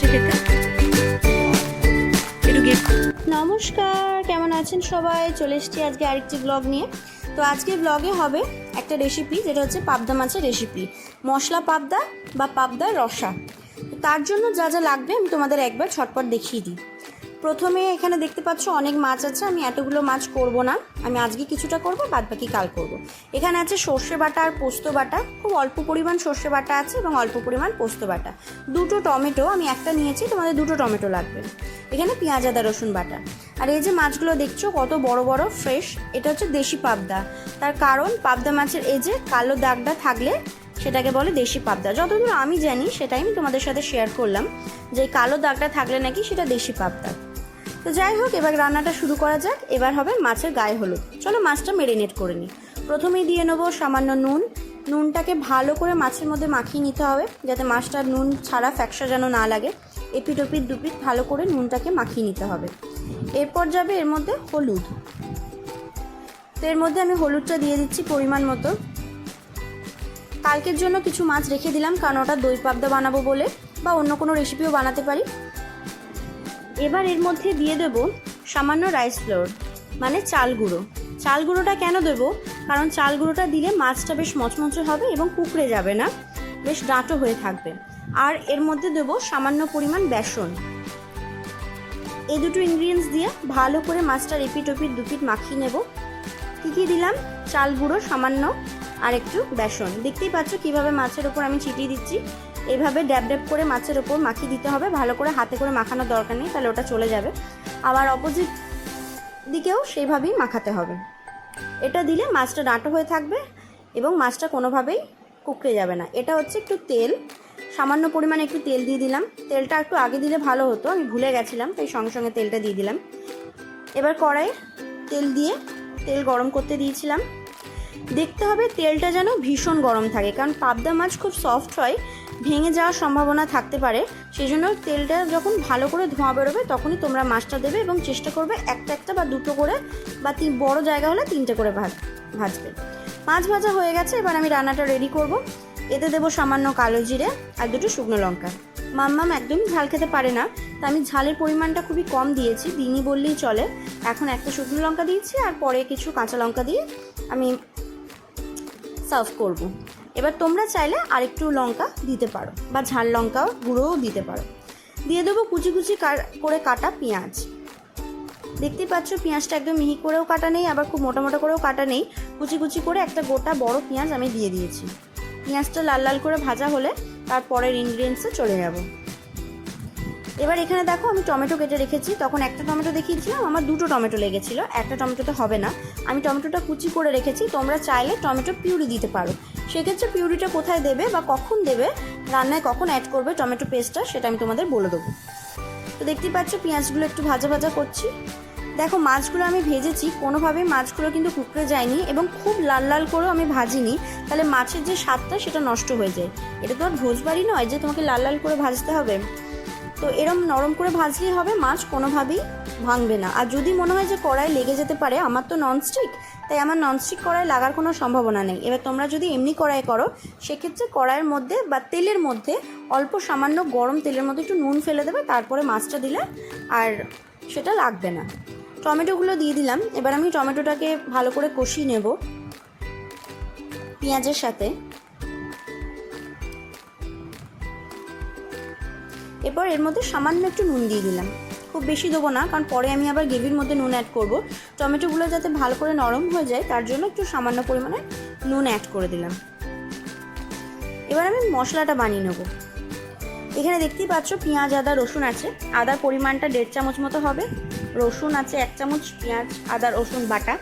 খেতে নমস্কার, কেমন আছেন সবাই? চলে এসছি আজকে আরেকটি ব্লগ নিয়ে। তো আজকে ব্লগে হবে একটা রেসিপি যেটা হচ্ছে পাবদা মাছের রেসিপি মশলা পাবদা বা পাবদার রসা। তার জন্য যা যা লাগবে আমি তোমাদের একবার ছটপট দেখিয়ে দিই। প্রথমে এখানে দেখতে পাচ্ছ অনেক মাছ আছে, আমি এতগুলো মাছ করব না। আমি আজকে কিছুটা করব বাদ বাকি কাল করব। এখানে আছে সর্ষে বাটা আর পোস্ত বাটা। খুব অল্প পরিমাণ সর্ষে বাটা আছে এবং অল্প পরিমাণ পোস্ত বাটা। দুটো টমেটো আমি একটা নিয়েছি, তোমাদের দুটো টমেটো লাগবে। এখানে পেঁয়াজ, আদা, রসুন বাটা। আর এই যে মাছগুলো দেখছ, কত বড় বড়, ফ্রেশ, এটা হচ্ছে দেশি পাবদা। তার কারণ পাবদা মাছের এই যে কালো দাগটা থাকলে সেটাকে বলে দেশি পাবদা। যতদূর আমি জানি, সেটাই আমি তোমাদের সাথে শেয়ার করলাম যে কালো দাগটা থাকলে নাকি সেটা দেশি পাবদা। তো যাই হোক, এবার রান্নাটা শুরু করা যাক। এবার হবে মাছের গায়ে হলুদ। চলো মাছটা মেরিনেট করে নিই। প্রথমেই দিয়ে নেব সামান্য নুন। নুনটাকে ভালো করে মাছের মধ্যে মাখিয়ে নিতে হবে, যাতে মাছটার নুন ছাড়া ফ্যাকসা যেন না লাগে। এপিট ওপিট দুপিট ভালো করে নুনটাকে মাখিয়ে নিতে হবে। এরপর যাবে এর মধ্যে হলুদ। তো এর মধ্যে আমি হলুদটা দিয়ে দিচ্ছি পরিমাণ মতো। কালকের জন্য কিছু মাছ রেখে দিলাম, কারণ ওটা দই পাবদা বানাবো বলে, বা অন্য কোনো রেসিপিও বানাতে পারি। এবার এর মধ্যে দিয়ে দেব সামান্য রাইস ফ্লোর মানে চাল গুঁড়ো। চাল গুঁড়োটা কেন দেবো? কারণ চাল গুঁড়োটা দিলে মাছটা বেশ মচমচে হবে এবং কুকড়ে যাবে না, বেশ ডাঁটো হয়ে থাকবে। আর এর মধ্যে দেব সামান্য পরিমাণ বেসন। এই দুটো ইনগ্রিডিয়েন্টস দিয়ে ভালো করে মাছটা রিপিট ওপিট দুপিট মাখিয়ে নেব। কী কী দিলাম? চাল গুঁড়ো, সামান্য আর একটু বেসন। দেখতেই পাচ্ছ কীভাবে মাছের ওপর আমি ছিটিয়ে দিচ্ছি। এভাবে ড্যাব ড্যাব করে মাছের ওপর মাখিয়ে দিতে হবে। ভালো করে হাতে করে মাখানোর দরকার নেই, তাহলে ওটা চলে যাবে। আবার অপোজিট দিকেও সেইভাবেই মাখাতে হবে। এটা দিলে মাছটা ডাঁটো হয়ে থাকবে এবং মাছটা কোনোভাবেই কুকড়ে যাবে না। এটা হচ্ছে একটু তেল। সামান্য পরিমাণে একটু তেল দিয়ে দিলাম। তেলটা একটু আগে দিলে ভালো হতো, আমি ভুলে গেছিলাম, তাই সঙ্গে সঙ্গে তেলটা দিয়ে দিলাম। এবার কড়াই তেল দিয়ে তেল গরম করতে দিয়েছিলাম। দেখতে হবে তেলটা যেন ভীষণ গরম থাকে, কারণ পাবদা মাছ খুব সফট হয় ভেঙে যাওয়ার সম্ভাবনা থাকতে পারে সেই জন্য তেলটা যখন ভালো করে ধোঁয়া বেরোবে তখনই তোমরা মাছটা দেবে এবং চেষ্টা করবে একটা একটা বা দুটো করে বা তিন, বড় জায়গা হলে তিনটে করে ভাজ, ভাজবে। মাছ ভাজা হয়ে গেছে, এবার আমি রান্নাটা রেডি করব। এতে দেবো সামান্য কালো জিরে আর দুটো শুকনো লঙ্কা। মাম্মাম একদমই ঝাল খেতে পারে না, তা আমি ঝালের পরিমাণটা খুবই কম দিয়েছি দিনই বললেই চলে। এখন একটা শুকনো লঙ্কা দিয়েছি আর পরে কিছু কাঁচা লঙ্কা দিয়ে আমি সার্ভ করব। এবার তোমরা চাইলে আরেকটু লঙ্কা দিতে পারো, বা ঝাল লঙ্কা গুঁড়োও দিতে পারো। দিয়ে দেবো কুচি কুচি করে কাটা পেঁয়াজ। দেখতে পাচ্ছ পেঁয়াজটা একদম মিহি করেও কাটা নেই, আবার খুব মোটা মোটা করেও কাটা নেই। কুচি কুচি করে একটা গোটা বড় পেঁয়াজ আমি দিয়ে দিয়েছি। পেঁয়াজটা লাল লাল করে ভাজা হলে তারপরের ইনগ্রিডিয়েন্টসে চলে যাব। এবার এখানে দেখো আমি টমেটো কেটে রেখেছি। তখন একটা টমেটো দেখিয়েছিলাম, আমার দুটো টমেটো লেগেছিল। একটা টমেটোতে হবে না। আমি টমেটোটা কুচি করে রেখেছি। তোমরা চাইলে টমেটো পিউরি দিতে পারো। সেক্ষেত্রে পিউরিটা কোথায় দেবে বা কখন দেবে, রান্নায় কখন অ্যাড করবে টমেটো পেস্টটা সেটা আমি তোমাদের বলে দেবো। তো দেখতেই পাচ্ছ, পেঁয়াজগুলো একটু ভাজা ভাজা করছি। দেখো, মাছগুলো আমি ভেজেছি। কোনোভাবেই মাছগুলো কিন্তু কুকড়ে যায়নি এবং খুব লাল লাল করেও আমি ভাজিনি। তাহলে মাছের যে স্বাদটা, সেটা নষ্ট হয়ে যায়। এটা তো আর ভোজবাড়ি নয় যে তোমাকে লাল লাল করে ভাজতে হবে। তো এরম নরম করে ভাজলেই হবে, মাছ কোনোভাবেই ভাঙবে না। আর যদি মনে হয় যে কড়াই লেগে যেতে পারে, আমার তো ননস্টিক তাই আমার ননস্টিক কড়াই লাগার কোনো সম্ভাবনা নেই। এবার তোমরা যদি এমনি কড়াই করো, সেক্ষেত্রে কড়াইয়ের মধ্যে বা তেলের মধ্যে অল্প সামান্য গরম তেলের মধ্যে একটু নুন ফেলে দেবে, তারপরে মাছটা দিলে আর সেটা লাগবে না। টমেটোগুলো দিয়ে দিলাম, এবার আমি টমেটোটাকে ভালো করে কষিয়ে নেব। পেঁয়াজের সাথে। এরপর এর মধ্যে সামান্য একটু নুন দিয়ে দিলাম। খুব বেশি দেবো না, কারণ পরে আমি আবার গ্রেভির মধ্যে নুন অ্যাড করব। টমেটোগুলো যাতে ভালো করে নরম হয়ে যায়, তার জন্য একটু সামান্য পরিমাণে নুন অ্যাড করে দিলাম। এবার আমি মশলাটা বানিয়ে নেব। এখানে দেখতেই পাচ্ছ পেঁয়াজ, আদা, রসুন আছে। আদার পরিমাণটা দেড় চামচ মতো হবে। রসুন আছে এক চামচ, পেঁয়াজ, আদা, রসুন বাটা।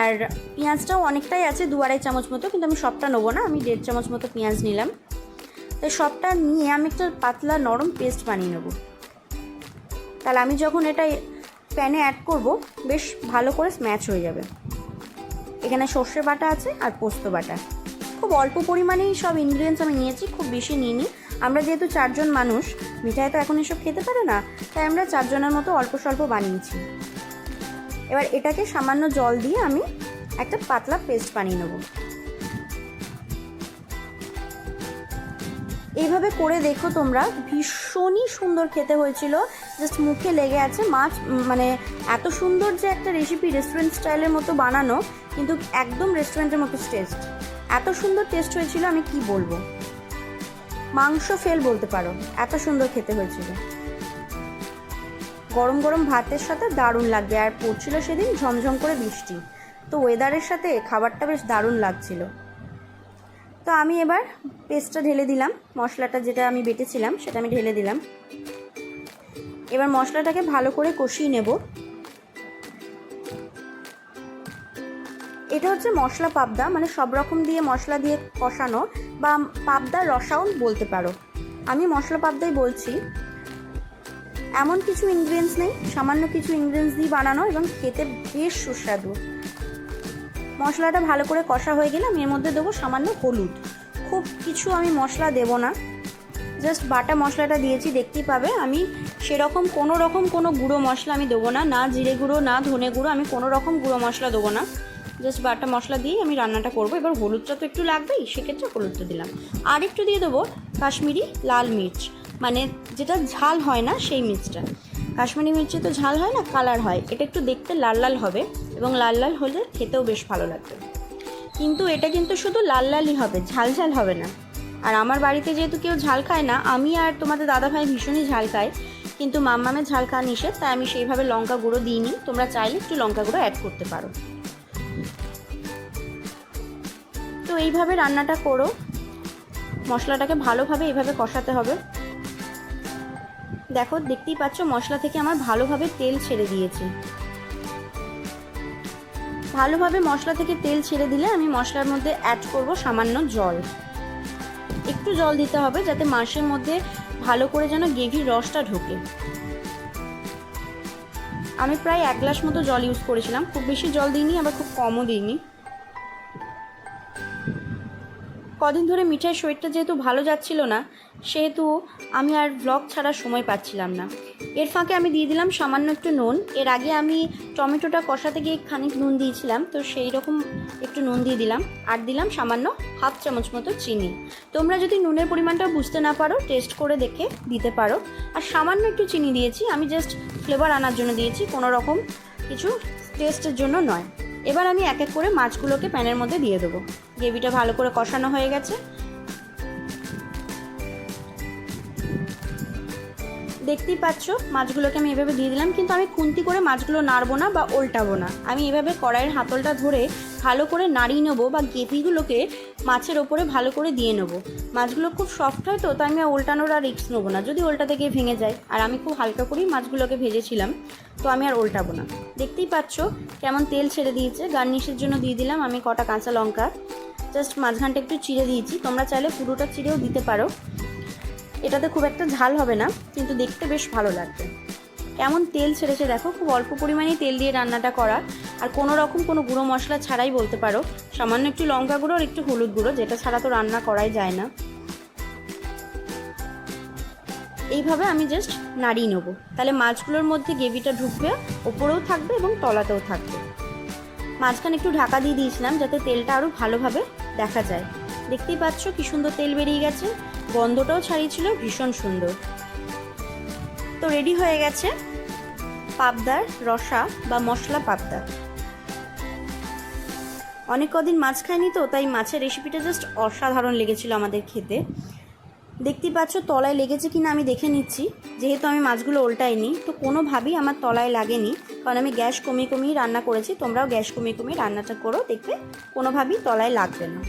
আর পেঁয়াজটাও অনেকটাই আছে, দু আড়াই চামচ মতো, কিন্তু আমি সবটা নেব না। আমি দেড় চামচ মতো পেঁয়াজ নিলাম। সবটা নিয়ে আমি একটা পাতলা নরম পেস্ট বানিয়ে নেব। তাহলে আমি যখন এটা প্যানে অ্যাড করব, বেশ ভালো করে স্ম্যাচ হয়ে যাবে। এখানে সর্ষে বাটা আছে আর পোস্ত বাটা। খুব অল্প পরিমাণেই সব ইনগ্রিডিয়েন্টস আমি নিয়েছি, খুব বেশি নিইনি। আমরা যেহেতু চারজন মানুষ, মিঠাই তো এখন এসব খেতে পারে না, তাই আমরা চারজনের মতো অল্প স্বল্প বানিয়েছি। এবার এটাকে সামান্য জল দিয়ে আমি একটা পাতলা পেস্ট বানিয়ে নেব। এইভাবে করে দেখো তোমরা। ভীষণই সুন্দর খেতে হয়েছিল। জাস্ট মুখে লেগে আছে। মাছ মানে এত সুন্দর যে একটা রেসিপি রেস্টুরেন্ট স্টাইলের মতো বানানো, কিন্তু একদম রেস্টুরেন্টের মতো টেস্ট এত সুন্দর টেস্ট হয়েছিল, আমি কি বলব? মাংস ফেল বলতে পারো। এত সুন্দর খেতে হয়েছিল। গরম গরম ভাতের সাথে দারুণ লাগবে। আর পড়ছিল সেদিন ঝমঝম করে বৃষ্টি। তো ওয়েদারের সাথে খাবারটা বেশ দারুণ লাগছিল। তো আমি এবার পেস্টটা ঢেলে দিলাম। মশলাটা যেটা আমি বেটেছিলাম, সেটা আমি ঢেলে দিলাম। এবার মশলাটাকে ভালো করে কষিয়ে নেব। এটা হচ্ছে মশলা পাবদা মানে সব রকম দিয়ে মশলা দিয়ে কষানো, বা পাবদার রসাউন বলতে পারো। আমি মশলা পাবদাই বলছি। এমন কিছু ইনগ্রিডিয়েন্টস নেই, সামান্য কিছু ইনগ্রিডিয়েন্টস দিয়ে বানানো এবং খেতে বেশ সুস্বাদু। মশলাটা ভালো করে কষা হয়ে গেলে আমি এর মধ্যে দেবো সামান্য হলুদ। খুব কিছু আমি মশলা দেব না। জাস্ট বাটা মশলাটা দিয়েছি, দেখতেই পাবে। আমি সেরকম কোনো রকম কোনো গুঁড়ো মশলা আমি দেবো না না জিরে গুঁড়ো, না ধনে গুঁড়ো, আমি কোনো রকম গুঁড়ো মশলা দেবো না। জাস্ট বাটা মশলা দিয়েই আমি রান্নাটা করব। এবার হলুদটা তো একটু লাগবেই, সেক্ষেত্রে হলুদটা দিলাম। আর একটু দিয়ে দেবো কাশ্মীরি লাল মির্চ। মানে যেটা ঝাল হয় না, সেই মির্চটা। কাশ্মীরি মির্চি তো ঝাল হয় না, কালার হয়। এটা একটু দেখতে লাল লাল হবে এবং লাল লাল হলে খেতেও বেশ ভালো লাগবে। কিন্তু এটা কিন্তু শুধু লাল লালই হবে, ঝাল ঝাল হবে না। আর আমার বাড়িতে যেহেতু কেউ ঝাল খায় না, আমি আর তোমাদের দাদা ভাই ভীষণই ঝাল খায় কিন্তু মাম্মামের ঝাল খাওয়া নিষেধ, তাই আমি সেইভাবে লঙ্কা গুঁড়ো দিইনি। তোমরা চাইলে একটু লঙ্কা গুঁড়ো অ্যাড করতে পারো। তো এইভাবে রান্নাটা করো। মশলাটাকে ভালোভাবে এইভাবে কষাতে হবে। দেখো, দেখতেই পাচ্ছ মশলা থেকে আমার ভালোভাবে তেল ছেড়ে দিয়েছে। ভালোভাবে মশলা থেকে তেল ছেড়ে দিলে আমি মশলার মধ্যে অ্যাড করব সামান্য জল। একটু জল দিতে হবে যাতে মাংসের মধ্যে ভালো করে যেন গ্রেভির রসটা ঢোকে। আমি প্রায় এক গ্লাস মতো জল ইউজ করেছিলাম। খুব বেশি জল দিইনি, আবার খুব কমও দিইনি। কদিন ধরে মিঠাই শরীরটা যেহেতু ভালো যাচ্ছিল না, সেহেতু আমি আর ব্লগ ছাড়ার সময় পাচ্ছিলাম না। এর ফাঁকে আমি দিয়ে দিলাম সামান্য একটু নুন। এর আগে আমি টমেটোটা কষাতে গিয়ে খানিক নুন দিয়েছিলাম, তো সেই রকম একটু নুন দিয়ে দিলাম। আর দিলাম সামান্য হাফ চামচ মতো চিনি। তোমরা যদি নুনের পরিমাণটা বুঝতে না পারো টেস্ট করে দেখে দিতে পারো। আর সামান্য একটু চিনি দিয়েছি, আমি জাস্ট ফ্লেভার আনার জন্য দিয়েছি, কোনো রকম কিছু টেস্টের জন্য নয়। এবার আমি এক এক করে মাছগুলোকে প্যানের মধ্যে দিয়ে দেবো। গ্রেভিটা ভালো করে কষানো হয়ে গেছে। দেখতেই পাচ্ছ, মাছগুলোকে আমি এভাবে দিয়ে দিলাম, কিন্তু আমি খুন্তি করে মাছগুলো নাড়বো না বা উল্টাবো না। আমি এভাবে কড়াইয়ের হাতলটা ধরে ভালো করে নাড়িয়ে নেব বা গেপিগুলোকে মাছের ওপরে ভালো করে দিয়ে নেব। মাছগুলো খুব সফট হয় তো, তাই আমি উল্টানোর আর রিক্স নেব না। যদি উল্টাতে গিয়ে ভেঙে যায়, আর আমি খুব হালকা করেই মাছগুলোকে ভেজেছিলাম, তো আমি আর উল্টাবো না। দেখতেই পাচ্ছ কেমন তেল ছেড়ে দিয়েছে। গার্নিশের জন্য দিয়ে দিলাম আমি কটা কাঁচা লঙ্কা। জাস্ট মাঝখানটা একটু চিড়ে দিয়েছি। তোমরা চাইলে পুরোটা চিড়েও দিতে পারো। এটাতে খুব একটা ঝাল হবে না, কিন্তু দেখতে বেশ ভালো লাগবে। কেমন তেল ছেড়েছে দেখো, খুব অল্প পরিমাণেই তেল দিয়ে রান্নাটা করা। আর কোনো রকম কোনো গুঁড়ো মশলা ছাড়াই বলতে পারো। সামান্য একটু লঙ্কা গুঁড়ো আর একটু হলুদ গুঁড়ো, যেটা ছাড়া তো রান্না করাই যায় না। এইভাবে আমি জাস্ট নাড়িয়ে নেব। তাহলে মাছগুলোর মধ্যে গ্রেভিটা ঢুকবে, ওপরেও থাকবে এবং তলাতেও থাকবে। মাঝখানে একটু ঢাকা দিয়ে দিয়েছিলাম যাতে তেলটা আরও ভালোভাবে দেখা যায়। দেখতেই পাচ্ছ কি সুন্দর তেল বেরিয়ে গেছে। গন্ধটাও ছাড়িয়েছিল, ভীষণ সুন্দর। তো রেডি হয়ে গেছে পাবদার, রসা বা মশলা পাবদা। অনেক কদিন মাছ খাইনি তো, তাই মাছের রেসিপিটা জাস্ট অসাধারণ লেগেছিল আমাদের খেতে। দেখতেই পাচ্ছ তলায় লেগেছে কিনা আমি দেখে নিচ্ছি, যেহেতু আমি মাছগুলো উল্টাইনি তো কোনোভাবেই আমার তলায় লাগেনি, কারণ আমি গ্যাস কমিয়ে কমিয়ে রান্না করেছি, তোমরাও গ্যাস কমিয়ে কমিয়ে রান্নাটা করো, দেখবে কোনোভাবেই তলায় লাগবে না।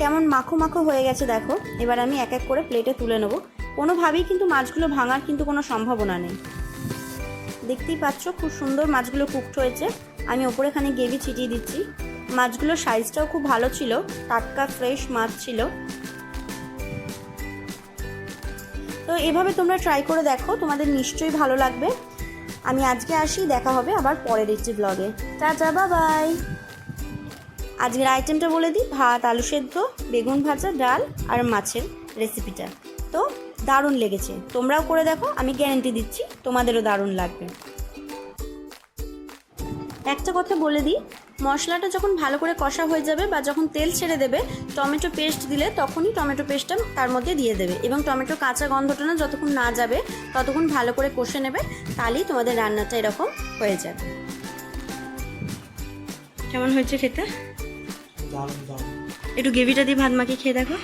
কেমন মাখো মাখো হয়ে গেছে দেখো, এবার আমি এক এক করে প্লেটে তুলে নেব। কোনোভাবেই কিন্তু মাছগুলো ভাঙার কিন্তু কোনো সম্ভাবনা নেই। দেখতেই পাচ্ছ খুব সুন্দর মাছগুলো কুকড হয়েছে। আমি ওপরে খানে গ্রেভি ছিটিয়ে দিচ্ছি। মাছগুলোর সাইজটাও খুব ভালো ছিল, টাটকা ফ্রেশ মাছ ছিল। তো এভাবে তোমরা ট্রাই করে দেখো, তোমাদের নিশ্চয়ই ভালো লাগবে। আমি আজকে আসি, দেখা হবে আবার পরের একটি ব্লগে টাটা বাবাই আজকের আইটেমটা বলে দিই, ভাত, আলু সেদ্ধ, বেগুন ভাজা, ডাল আর মাছের রেসিপিটা তো দারুণ লেগেছে। তোমরাও করে দেখো, আমি গ্যারেন্টি দিচ্ছি, তোমাদেরও দারুণ লাগবে। একটা কথা বলে দিই মশলাটা যখন ভালো করে কষা হয়ে যাবে বা যখন তেল ছেড়ে দেবে টমেটো পেস্ট দিলে তখনই টমেটো পেস্টটা তার মধ্যে দিয়ে দেবে এবং টমেটো কাঁচা গন্ধটা না যতক্ষণ না যাবে ততক্ষণ ভালো করে কষে নেবে তাহলেই তোমাদের রান্নাটা এরকম হয়ে যাবে। কেমন হয়েছে খেতে? একটু গ্রেভিটা দিয়ে ভাত মাখিয়ে খেয়ে দেখো।